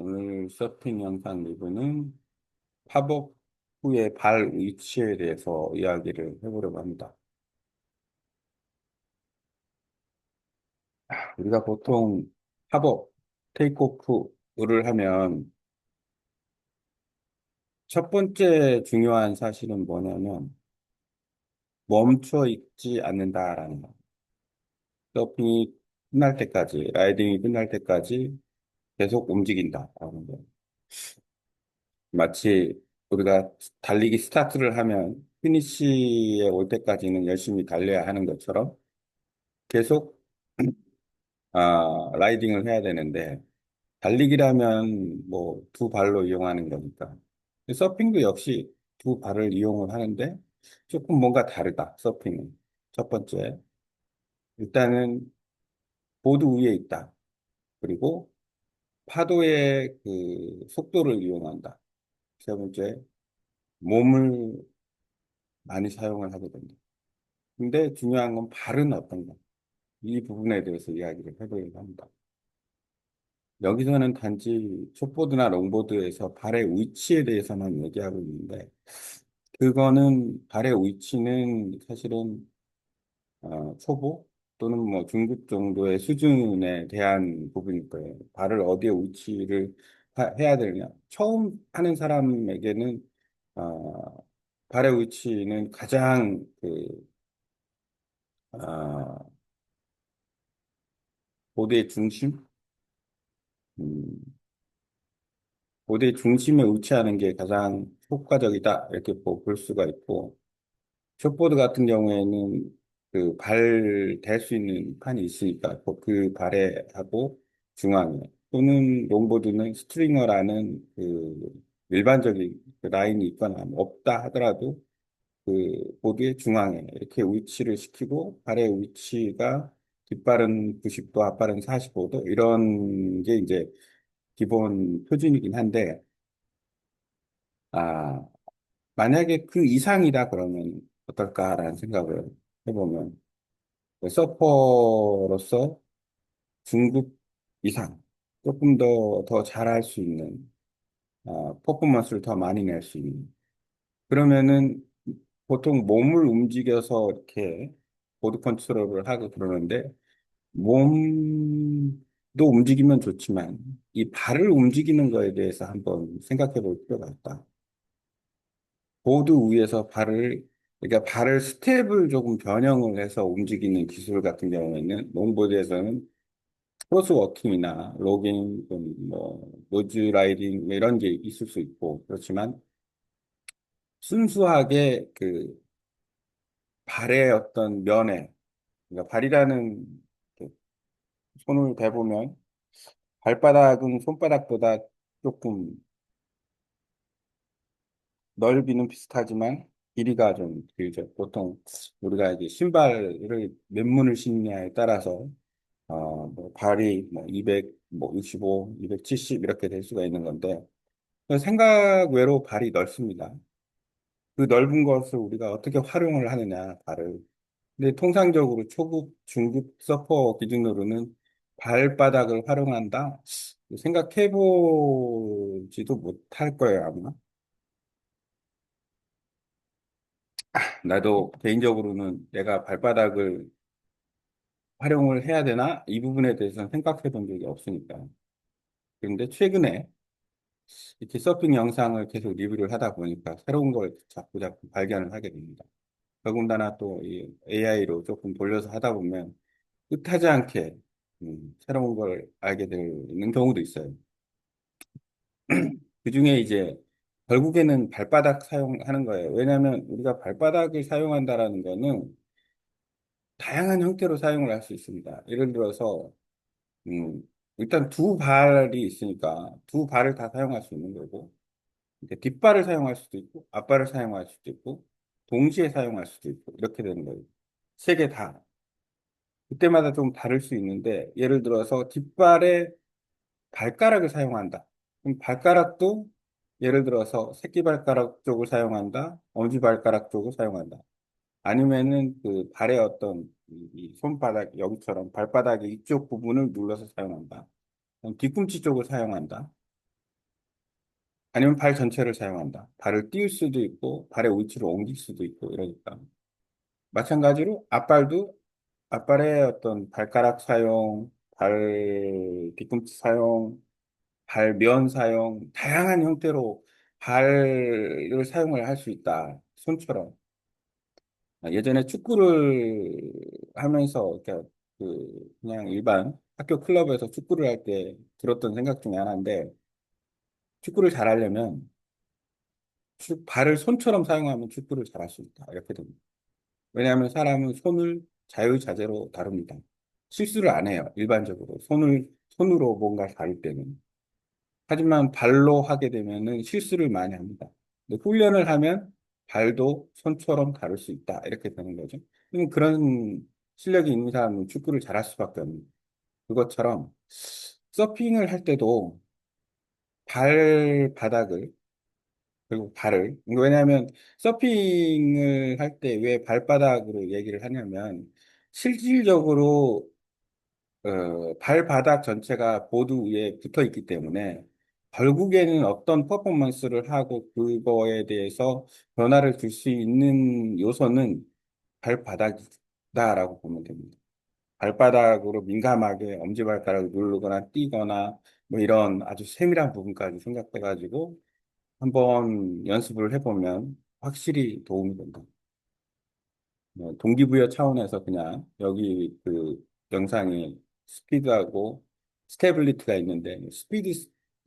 오늘 서핑 영상 리뷰는 팝업 후의 발 위치에 대해서 이야기를 해보려고 합니다. 우리가 보통 팝업, 테이크오프를 하면 첫 번째 중요한 사실은 뭐냐면 멈춰 있지 않는다라는 거. 서핑이 끝날 때까지, 라이딩이 끝날 때까지 계속 움직인다라는 거. 마치 우리가 달리기 스타트를 하면 피니시에 올 때까지는 열심히 달려야 하는 것처럼 계속 아, 라이딩을 해야 되는데 달리기라면 뭐 두 발로 이용하는 거니까. 서핑도 역시 두 발을 이용을 하는데 조금 뭔가 다르다 서핑은. 첫 번째 일단은 보드 위에 있다. 그리고 파도의 그 속도를 이용한다 세 번째 몸을 많이 사용을 하게 된다. 근데 중요한 건 발은 어떤가? 이 부분에 대해서 이야기를 해보려고 합니다. 여기서는 단지 숏보드나 롱보드에서 발의 위치에 대해서만 얘기하고 있는데, 그거는 발의 위치는 사실은 어, 초보 또는 뭐 중급 정도의 수준에 대한 부분일 거예요. 발을 어디에 위치를 하- 해야 되느냐. 처음 하는 사람에게는 어, 발의 위치는 가장 그 어, 보드의 중심, 음, 보드의 중심에 위치하는 게 가장 효과적이다 이렇게 보- 볼 수가 있고 숏보드 같은 경우에는 그 발 댈 수 있는 판이 있으니까 그그 발에 하고 중앙에 또는 롱보드는 스트링어라는 그 일반적인 그 라인이 있거나 뭐 없다 하더라도 그 보드의 중앙에 이렇게 위치를 시키고 발의 위치가 뒷발은 90도, 앞발은 45도 이런 게 이제 기본 표준이긴 한데 아 만약에 그 이상이다 그러면 어떨까라는 생각을 해보면 서퍼로서 중급 이상 조금 더 더 잘할 수 있는 아, 퍼포먼스를 더 많이 낼 수 있는 그러면은 보통 몸을 움직여서 이렇게 보드 컨트롤을 하고 그러는데 몸도 움직이면 좋지만 이 발을 움직이는 거에 대해서 한번 생각해 볼 필요가 있다. 보드 위에서 발을 그러니까 발을 스텝을 조금 변형을 해서 움직이는 기술 같은 경우에는 롱보드에서는 크로스 워킹이나 로깅, 또는 뭐 노즈 라이딩 뭐 이런 게 있을 수 있고 그렇지만 순수하게 그 발의 어떤 면에 그러니까 발이라는 그 손을 대보면 발바닥은 손바닥보다 조금 넓이는 비슷하지만 길이가 좀 길죠. 보통 우리가 이제 신발을 몇 문을 신느냐에 따라서 어, 뭐 발이 뭐 200, 뭐 65, 270 이렇게 될 수가 있는 건데 생각 외로 발이 넓습니다. 그 넓은 것을 우리가 어떻게 활용을 하느냐, 발을. 근데 통상적으로 초급, 중급 서퍼 기준으로는 발바닥을 활용한다? 생각해 보지도 못할 거예요, 아마. 나도 개인적으로는 내가 발바닥을 활용을 해야 되나? 이 부분에 대해서는 생각해 본 적이 없으니까. 그런데 최근에 이렇게 서핑 영상을 계속 리뷰를 하다 보니까 새로운 걸 자꾸 자꾸 발견을 하게 됩니다. 더군다나 또 이 AI로 조금 돌려서 하다 보면 뜻하지 않게 음, 새로운 걸 알게 되는 경우도 있어요. 그 중에 이제 결국에는 발바닥 사용하는 거예요. 왜냐하면 우리가 발바닥을 사용한다라는 거는 다양한 형태로 사용을 할 수 있습니다. 예를 들어서 음, 일단 두 발이 있으니까 두 발을 다 사용할 수 있는 거고 뒷발을 사용할 수도 있고 앞발을 사용할 수도 있고 동시에 사용할 수도 있고 이렇게 되는 거예요. 세 개 다. 그때마다 좀 다를 수 있는데 예를 들어서 뒷발에 발가락을 사용한다. 그럼 발가락도 예를 들어서 새끼발가락 쪽을 사용한다. 엄지발가락 쪽을 사용한다. 아니면은 그 발의 어떤 이, 이 손바닥 여기처럼 발바닥의 이쪽 부분을 눌러서 사용한다. 뒤꿈치 쪽을 사용한다. 아니면 발 전체를 사용한다. 발을 띄울 수도 있고, 발의 위치를 옮길 수도 있고, 이러니까. 마찬가지로 앞발도 앞발의 어떤 발가락 사용, 발 뒤꿈치 사용, 발면 사용, 다양한 형태로 발을 사용을 할 수 있다. 손처럼. 아, 예전에 축구를 하면서 그 그냥 일반 학교 클럽에서 축구를 할 때 들었던 생각 중에 하나인데 축구를 잘하려면 축- 발을 손처럼 사용하면 축구를 잘할 수 있다. 이렇게 됩니다. 왜냐하면 사람은 손을 자유자재로 다룹니다. 실수를 안 해요. 일반적으로 손을 손으로 뭔가 다룰 때는. 하지만 발로 하게 되면은 실수를 많이 합니다. 근데 훈련을 하면 발도 손처럼 다룰 수 있다. 이렇게 되는 거죠. 그런 실력이 있는 사람은 축구를 잘할 수밖에 없는 그것처럼 서핑을 할 때도 발바닥을 그리고 발을 왜냐하면 서핑을 할 때 왜 발바닥으로 얘기를 하냐면 실질적으로 어, 발바닥 전체가 보드 위에 붙어 있기 때문에 결국에는 어떤 퍼포먼스를 하고 그거에 대해서 변화를 줄 수 있는 요소는 발바닥이다라고 보면 됩니다. 발바닥으로 민감하게 엄지발가락을 누르거나 띄거나 뭐 이런 아주 세밀한 부분까지 생각해가지고 한번 연습을 해보면 확실히 도움이 된다. 뭐 동기부여 차원에서 그냥 여기 그 영상에 스피드하고 스테빌리티가 있는데 스피드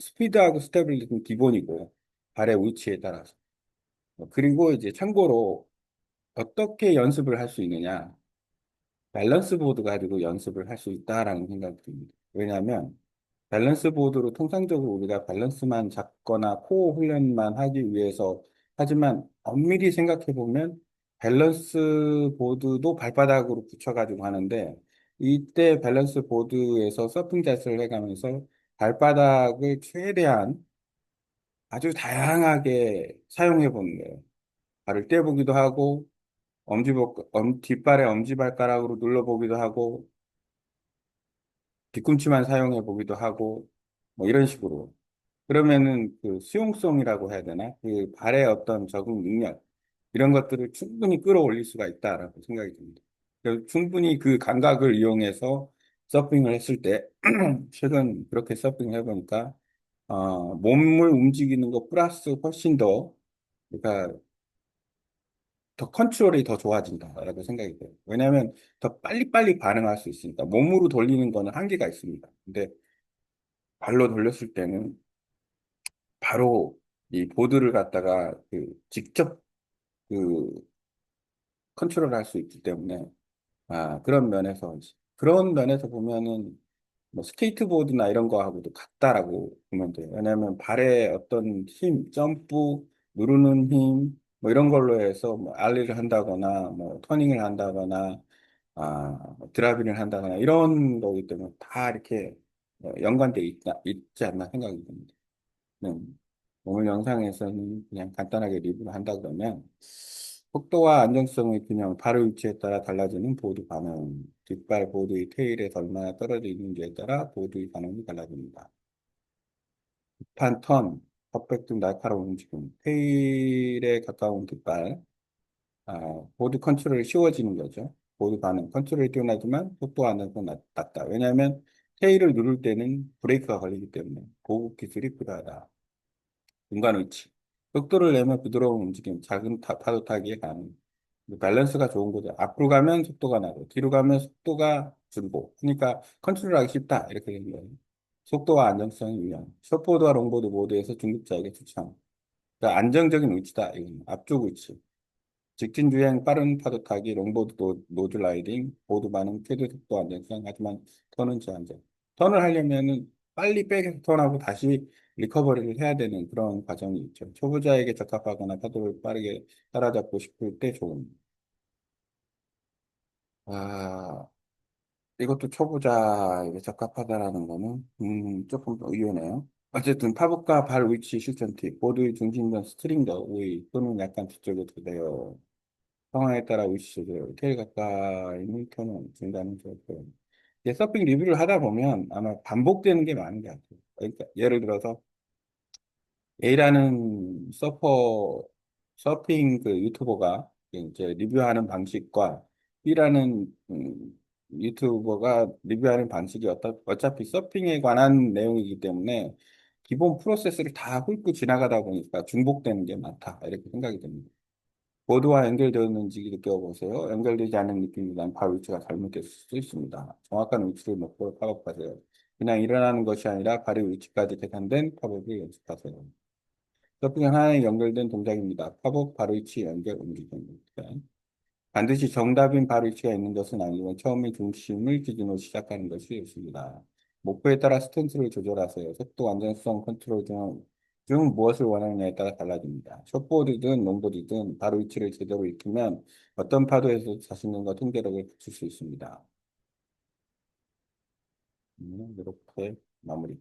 스피드하고 스테빌리티는 기본이고 발의 위치에 따라서. 뭐 그리고 이제 참고로 어떻게 연습을 할 수 있느냐. 밸런스 보드 가지고 연습을 할 수 있다라는 생각이 듭니다. 왜냐하면 밸런스 보드로 통상적으로 우리가 밸런스만 잡거나 코어 훈련만 하기 위해서 하지만 엄밀히 생각해 보면 밸런스 보드도 발바닥으로 붙여가지고 하는데 이때 밸런스 보드에서 서핑 자세를 해가면서 발바닥을 최대한 아주 다양하게 사용해 보는 거예요. 발을 떼보기도 하고 엄지, 엄, 뒷발에 엄지발가락으로 눌러보기도 하고 뒤꿈치만 사용해 보기도 하고 뭐 이런 식으로 그러면은 그 수용성이라고 해야 되나 그 발의 어떤 적응 능력 이런 것들을 충분히 끌어올릴 수가 있다라고 생각이 듭니다. 충분히 그 감각을 이용해서 서핑을 했을 때 최근 그렇게 서핑을 해보니까 어, 몸을 움직이는 것 플러스 훨씬 더 그러니까 더 컨트롤이 더 좋아진다라고 생각이 돼요. 왜냐하면 더 빨리빨리 반응할 수 있으니까 몸으로 돌리는 거는 한계가 있습니다. 근데 발로 돌렸을 때는 바로 이 보드를 갖다가 그 직접 그 컨트롤 할 수 있기 때문에 아 그런 면에서 그런 면에서 보면은 뭐 스케이트보드나 이런 거하고도 같다라고 보면 돼요. 왜냐하면 발의 어떤 힘, 점프, 누르는 힘, 뭐 이런 걸로 해서 뭐 알리를 한다거나 뭐 터닝을 한다거나 아, 뭐 드라이빙을 한다거나 이런 거기 때문에 다 이렇게 어, 연관돼 있다, 있지 않나 생각이 듭니다. 네. 오늘 영상에서는 그냥 간단하게 리뷰를 한다 그러면 속도와 안정성의 균형, 발의 위치에 따라 달라지는 보드 반응, 뒷발 보드의 테일에서 얼마나 떨어져 있는지에 따라 보드의 반응이 달라집니다. 급한 턴, 퍼펙트 날카로운 움직임, 테일에 가까운 뒷발, 아, 보드 컨트롤이 쉬워지는 거죠. 보드 반응, 컨트롤이 뛰어나지만 속도 안정성 낮- 낮다. 왜냐하면 테일을 누를 때는 브레이크가 걸리기 때문에 고급 기술이 필요하다. 중간 위치. 속도를 내면 부드러운 움직임, 작은 타, 파도 타기에 가능. 밸런스가 좋은 거죠. 앞으로 가면 속도가 나고, 뒤로 가면 속도가 줄고. 그러니까 컨트롤하기 쉽다. 이렇게 되는 거예요. 속도와 안정성이 유형. 숏보드와 롱보드 모두에서 중급자에게 추천. 그러니까 안정적인 위치다. 이건 앞쪽 위치. 직진 주행, 빠른 파도 타기, 롱보드 노, 노즈 라이딩, 보드 반응, 최대 속도 안정성. 하지만 턴은 제한적. 턴을 하려면은 빨리 백에서 턴하고 다시 리커버리를 해야 되는 그런 과정이 있죠. 초보자에게 적합하거나 파도를 빠르게 따라잡고 싶을 때 좋은. 아, 이것도 초보자에게 적합하다라는 거는, 음, 조금 의외네요. 어쨌든 파복과 발 위치 실전 팁, 보드의 중심전 스트링 더 우위 또는 약간 뒤쪽에 두세요. 상황에 따라 위치 조절, 테일 가까이 켜는 중단은 좋고요. 이제 서핑 리뷰를 하다 보면 아마 반복되는 게 많은 것 같아요. 그러니까 예를 들어서 A라는 서퍼, 서핑 그 유튜버가 이제 리뷰하는 방식과 B라는 음, 유튜버가 리뷰하는 방식이 어차- 어차피 서핑에 관한 내용이기 때문에 기본 프로세스를 다 훑고 지나가다 보니까 중복되는 게 많다. 이렇게 생각이 됩니다. 모두와 연결되었는지 느껴보세요. 연결되지 않은 느낌보다는 바로 위치가 잘못됐을 수도 있습니다. 정확한 위치를 목표로 팝업하세요. 그냥 일어나는 것이 아니라 발의 위치까지 계산된 팝업을 연습하세요. 서핑은 하나에 연결된 동작입니다. 팝업, 바로 위치, 연결, 움직임입니다. 반드시 정답인 바로 위치가 있는 것은 아니지만 처음에 중심을 기준으로 시작하는 것이 좋습니다. 목표에 따라 스탠스를 조절하세요. 속도, 안전성, 컨트롤 중, 중 무엇을 원하느냐에 따라 달라집니다. 숏보드든 롱보드든 바로 위치를 제대로 익히면 어떤 파도에서 자신감과 통제력을 갖출 수 있습니다. 음, 이렇게 마무리.